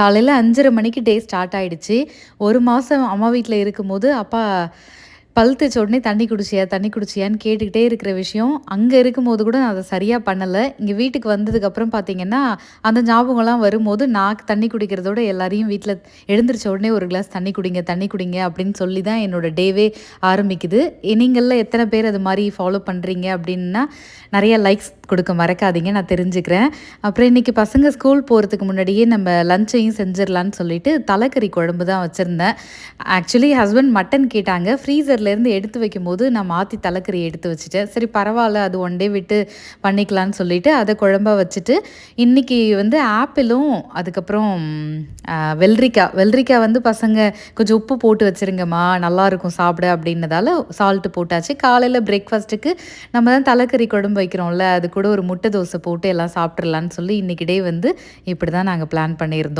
காலையில் அஞ்சரை மணிக்கு டே ஸ்டார்ட் ஆகிடுச்சு ஒரு மாதம் அம்மா வீட்டில் இருக்கும்போது அப்பா பல் தேய்ச்ச உடனே தண்ணி குடிச்சியா தண்ணி குடிச்சியான்னு கேட்டுக்கிட்டே இருக்கிற விஷயம். அங்கே இருக்கும்போது கூட நான் அதை சரியாக பண்ணலை. இங்கே வீட்டுக்கு வந்ததுக்கப்புறம் பார்த்தீங்கன்னா அந்த ஞாபகம்லாம் வரும்போது நான் தண்ணி குடிக்கிறதோட எல்லாரையும் வீட்டில் எழுந்திரிச்ச உடனே ஒரு கிளாஸ் தண்ணி குடிங்க தண்ணி குடிங்க அப்படின்னு சொல்லி தான் என்னோடய டேவே ஆரம்பிக்குது. நீங்களில் எத்தனை பேர் அது மாதிரி ஃபாலோ பண்ணுறீங்க அப்படின்னா நிறைய லைக்ஸ் கொடுக்க மறக்காதீங்க நான் தெரிஞ்சுக்கிறேன். அப்புறம் இன்றைக்கி பசங்க ஸ்கூல் போகிறதுக்கு முன்னாடியே நம்ம லஞ்சையும் செஞ்சிடலான்னு சொல்லிட்டு தலைக்கறி குழம்பு தான் வச்சுருந்தேன். ஆக்சுவலி ஹஸ்பண்ட் மட்டன் கேட்டாங்க. ஃப்ரீசர்லேருந்து எடுத்து வைக்கும் போது நான் மாற்றி தலைக்கறி எடுத்து வச்சுட்டேன். சரி பரவாயில்ல அது ஒன் டே விட்டு பண்ணிக்கலான்னு சொல்லிட்டு அதை குழம்பாக வச்சுட்டு இன்றைக்கி வந்து ஆப்பிளும் அதுக்கப்புறம் வெள்ளரிக்காய் வெள்ளரிக்காய் வந்து பசங்க கொஞ்சம் உப்பு போட்டு வச்சுருங்கம்மா நல்லாயிருக்கும் சாப்பிட அப்படின்னதால சால்ட்டு போட்டாச்சு. காலையில் பிரேக்ஃபாஸ்ட்டுக்கு நம்ம தான் தலைக்கறி குழம்பு வைக்கிறோம்ல அது கூட ஒரு முட்டை தோசை போட்டு எல்லாம் சாப்பிட்றலான்னு சொல்லி இன்றைக்கி டே வந்து இப்படி தான் நாங்கள் பிளான் பண்ணியிருந்தோம்.